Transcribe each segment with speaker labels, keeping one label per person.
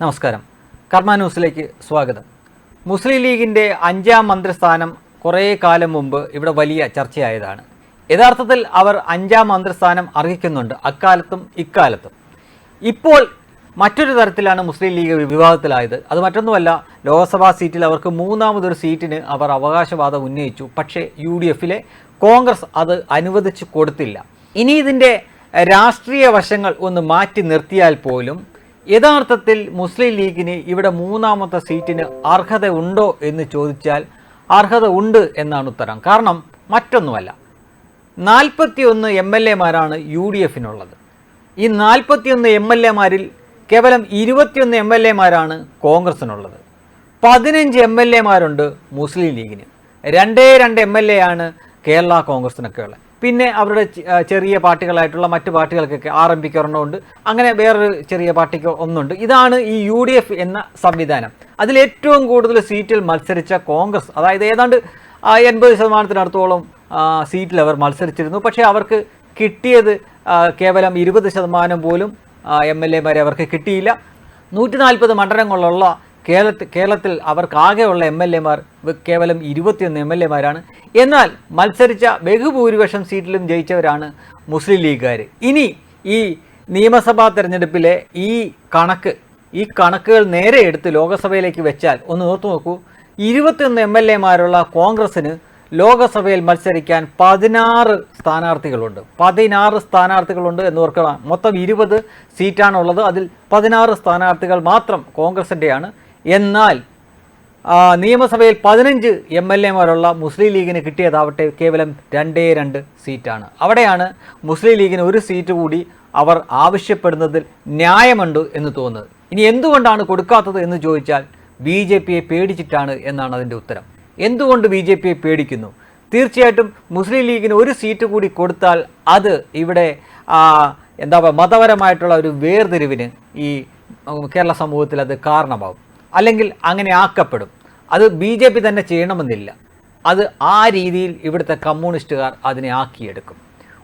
Speaker 1: നമസ്കാരം. കർമ്മ ന്യൂസിലേക്ക് സ്വാഗതം. മുസ്ലിം ലീഗിന്റെ അഞ്ചാം മന്ത്രിസ്ഥാനം കുറേ കാലം മുമ്പ് ഇവിടെ വലിയ ചർച്ചയായതാണ്. യഥാർത്ഥത്തിൽ അവർ അഞ്ചാം മന്ത്രിസ്ഥാനം അർഹിക്കുന്നുണ്ട് അക്കാലത്തും ഇക്കാലത്തും. ഇപ്പോൾ മറ്റൊരു തരത്തിലാണ് മുസ്ലിം ലീഗ് വിവാദത്തിലായത്. അത് മറ്റൊന്നുമല്ല ലോക്സഭാ സീറ്റിൽ അവർക്ക് മൂന്നാമതൊരു സീറ്റിന് അവർ അവകാശവാദം ഉന്നയിച്ചു. പക്ഷേ യു ഡി എഫിലെ കോൺഗ്രസ് അത് അനുവദിച്ചു കൊടുത്തില്ല. ഇനി ഇതിന്റെ രാഷ്ട്രീയ വശങ്ങൾ ഒന്ന് മാറ്റി നിർത്തിയാൽ പോലും യഥാർത്ഥത്തിൽ മുസ്ലിം ലീഗിന് ഇവിടെ മൂന്നാമത്തെ സീറ്റിന് അർഹത ഉണ്ടോ എന്ന് ചോദിച്ചാൽ അർഹത ഉണ്ട് എന്നാണ് ഉത്തരം. കാരണം മറ്റൊന്നുമല്ല. നാൽപ്പത്തിയൊന്ന് എം എൽ എമാരാണ് യു ഡി എഫിനുള്ളത്. ഈ നാൽപ്പത്തിയൊന്ന് എം എൽ എമാരിൽ കേവലം ഇരുപത്തിയൊന്ന് എം എൽ എമാരാണ് കോൺഗ്രസിനുള്ളത്. പതിനഞ്ച് എം എൽ എമാരുണ്ട് മുസ്ലിം ലീഗിന്. രണ്ടേ രണ്ട് എം എൽ എ ആണ് കേരള കോൺഗ്രസിനൊക്കെ ഉള്ളത്. പിന്നെ അവരുടെ ചെറിയ പാർട്ടികളായിട്ടുള്ള മറ്റു പാർട്ടികൾക്കൊക്കെ ആർ എം പിക്ക് ഒരെണ്ണമുണ്ട്. അങ്ങനെ വേറൊരു ചെറിയ പാർട്ടിക്ക് ഒന്നുണ്ട്. ഇതാണ് ഈ യു ഡി എഫ് എന്ന സംവിധാനം. അതിൽ ഏറ്റവും കൂടുതൽ സീറ്റിൽ മത്സരിച്ച കോൺഗ്രസ്. അതായത് ഏതാണ്ട് എൺപത് ശതമാനത്തിനടുത്തോളം സീറ്റിൽ അവർ മത്സരിച്ചിരുന്നു. പക്ഷേ അവർക്ക് കിട്ടിയത് കേവലം ഇരുപത് ശതമാനം പോലും എം എൽ എമാരെ അവർക്ക് കിട്ടിയില്ല. നൂറ്റി നാൽപ്പത് മണ്ഡലങ്ങളുള്ള കേരളത്തിൽ കേരളത്തിൽ അവർക്കാകെയുള്ള എം എൽ എമാർ കേവലം ഇരുപത്തിയൊന്ന് എം എൽ എമാരാണ്. എന്നാൽ മത്സരിച്ച ബഹുഭൂരിപക്ഷം സീറ്റിലും ജയിച്ചവരാണ് മുസ്ലിം ലീഗുകാർ ഇനി ഈ നിയമസഭാ തെരഞ്ഞെടുപ്പിലെ ഈ കണക്ക് ഈ കണക്കുകൾ നേരെ എടുത്ത് ലോകസഭയിലേക്ക് വെച്ചാൽ ഒന്ന് ഓർത്തു നോക്കൂ ഇരുപത്തിയൊന്ന് എം എൽ എമാരുള്ള കോൺഗ്രസ്സിന് ലോകസഭയിൽ മത്സരിക്കാൻ പതിനാറ് സ്ഥാനാർത്ഥികളുണ്ട്. പതിനാറ് സ്ഥാനാർത്ഥികളുണ്ട് എന്ന് ഓർക്കണം മൊത്തം ഇരുപത് സീറ്റാണുള്ളത്. അതിൽ പതിനാറ് സ്ഥാനാർത്ഥികൾ മാത്രം കോൺഗ്രസിന്റെയാണ് എന്നാൽ നിയമസഭയിൽ പതിനഞ്ച് എം എൽ എമാരുള്ള മുസ്ലിം ലീഗിന് കിട്ടിയതാവട്ടെ കേവലം രണ്ടേ രണ്ട് സീറ്റാണ്. അവിടെയാണ് മുസ്ലിം ലീഗിന് ഒരു സീറ്റ് കൂടി അവർ ആവശ്യപ്പെടുന്നതിൽ ന്യായമുണ്ട് എന്ന് തോന്നുന്നത്. ഇനി എന്തുകൊണ്ടാണ് കൊടുക്കാത്തത് എന്ന് ചോദിച്ചാൽ ബി ജെ പിയെ പേടിച്ചിട്ടാണ് എന്നാണ് അതിന്റെ ഉത്തരം. എന്തുകൊണ്ട് ബി ജെ പിയെ പേടിക്കുന്നു? തീർച്ചയായിട്ടും മുസ്ലിം ലീഗിന് ഒരു സീറ്റ് കൂടി കൊടുത്താൽ അത് ഇവിടെ എന്താ പറയുക മതപരമായിട്ടുള്ള ഒരു വേർതിരിവിന് ഈ കേരള സമൂഹത്തിൽ അത് കാരണമാവും അല്ലെങ്കിൽ അങ്ങനെ ആക്കപ്പെടും. അത് ബി ജെ പി തന്നെ ചെയ്യണമെന്നില്ല. അത് ആ രീതിയിൽ ഇവിടുത്തെ കമ്മ്യൂണിസ്റ്റുകാർ അതിനെ ആക്കിയെടുക്കും.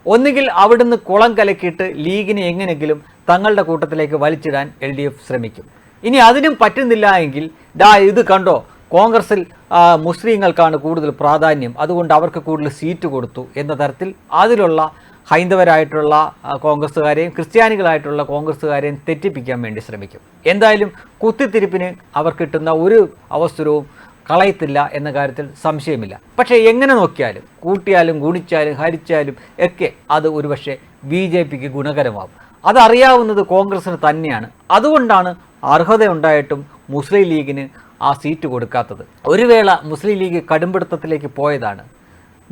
Speaker 1: ഒന്നുകിൽ അവിടുന്ന് കുളം കലക്കിയിട്ട് ലീഗിനെ എങ്ങനെയെങ്കിലും തങ്ങളുടെ കൂട്ടത്തിലേക്ക് വലിച്ചിടാൻ എൽ ഡി എഫ് ശ്രമിക്കും. ഇനി അതിനും പറ്റുന്നില്ല എങ്കിൽ ദാ ഇത് കണ്ടോ കോൺഗ്രസിൽ മുസ്ലിങ്ങൾക്കാണ് കൂടുതൽ പ്രാധാന്യം. അതുകൊണ്ട് അവർക്ക് കൂടുതൽ സീറ്റ് കൊടുത്തു എന്ന തരത്തിൽ അതിലുള്ള ഹൈന്ദവരായിട്ടുള്ള കോൺഗ്രസ്സുകാരെയും ക്രിസ്ത്യാനികളായിട്ടുള്ള കോൺഗ്രസ്സുകാരെയും തെറ്റിപ്പിക്കാൻ വേണ്ടി ശ്രമിക്കും. എന്തായാലും കുത്തിത്തിരിപ്പിന് അവർ കിട്ടുന്ന ഒരു അവസരവും കളയത്തില്ല എന്ന കാര്യത്തിൽ സംശയമില്ല. പക്ഷേ എങ്ങനെ നോക്കിയാലും കൂട്ടിയാലും ഗുണിച്ചാലും ഹരിച്ചാലും ഒക്കെ അത് ഒരുപക്ഷെ ബി ജെ പിക്ക് ഗുണകരമാകും അതറിയാവുന്നത് കോൺഗ്രസ്സിന് തന്നെയാണ്. അതുകൊണ്ടാണ് അർഹതയുണ്ടായിട്ടും മുസ്ലിം ലീഗിന് ആ സീറ്റ് കൊടുക്കാത്തത്. ഒരു വേള മുസ്ലിം ലീഗ് കടുംപിടുത്തത്തിലേക്ക് പോയതാണ്.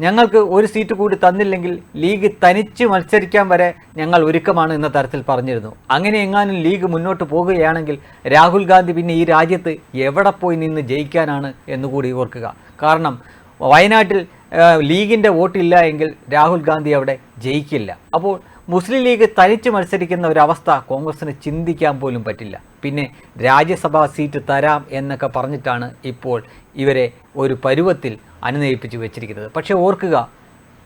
Speaker 1: ഞങ്ങൾക്ക് ഒരു സീറ്റ് കൂടി തന്നില്ലെങ്കിൽ ലീഗ് തനിച്ച് മത്സരിക്കാൻ വരെ ഞങ്ങൾ ഒരുക്കമാണ് എന്ന തരത്തിൽ പറഞ്ഞിരുന്നു. അങ്ങനെ എങ്ങാനും ലീഗ് മുന്നോട്ട് പോകുകയാണെങ്കിൽ രാഹുൽ ഗാന്ധി പിന്നെ ഈ രാജ്യത്ത് എവിടെ പോയി നിന്ന് ജയിക്കാനാണ് എന്നുകൂടി ഓർക്കുക. കാരണം വയനാട്ടിൽ ലീഗിന്റെ വോട്ടില്ല എങ്കിൽ രാഹുൽ ഗാന്ധി അവിടെ ജയിക്കില്ല. അപ്പോൾ മുസ്ലിം ലീഗ് തനിച്ച് മത്സരിക്കുന്ന ഒരവസ്ഥ കോൺഗ്രസിന് ചിന്തിക്കാൻ പോലും പറ്റില്ല. പിന്നെ രാജ്യസഭാ സീറ്റ് തരാം എന്നൊക്കെ പറഞ്ഞിട്ടാണ് ഇപ്പോൾ ഇവരെ ഒരു പരുവത്തിൽ അനുനയിപ്പിച്ച് വെച്ചിരിക്കുന്നത്. പക്ഷേ ഓർക്കുക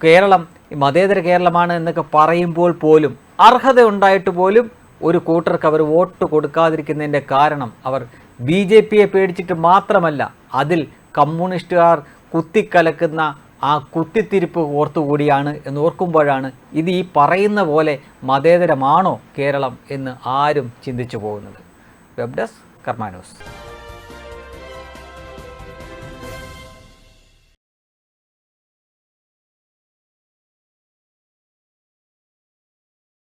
Speaker 1: കേരളം മതേതര കേരളമാണ് എന്നൊക്കെ പറയുമ്പോൾ പോലും അർഹത ഉണ്ടായിട്ട് പോലും ഒരു കൂട്ടർക്ക് അവർ വോട്ട് കൊടുക്കാതിരിക്കുന്നതിന്റെ കാരണം അവർ ബി ജെ പിയെ പേടിച്ചിട്ട് മാത്രമല്ല അതിൽ കമ്മ്യൂണിസ്റ്റുകാർ കുത്തിക്കലക്കുന്ന ആ കുത്തിത്തിരിപ്പ് ഓർത്തുകൂടിയാണ് എന്ന് ഓർക്കുമ്പോഴാണ് ഇത് ഈ പറയുന്ന പോലെ മതേതരമാണോ കേരളം എന്ന് ആരും ചിന്തിച്ചു പോകുന്നത്. Web desk കർമാനോസ്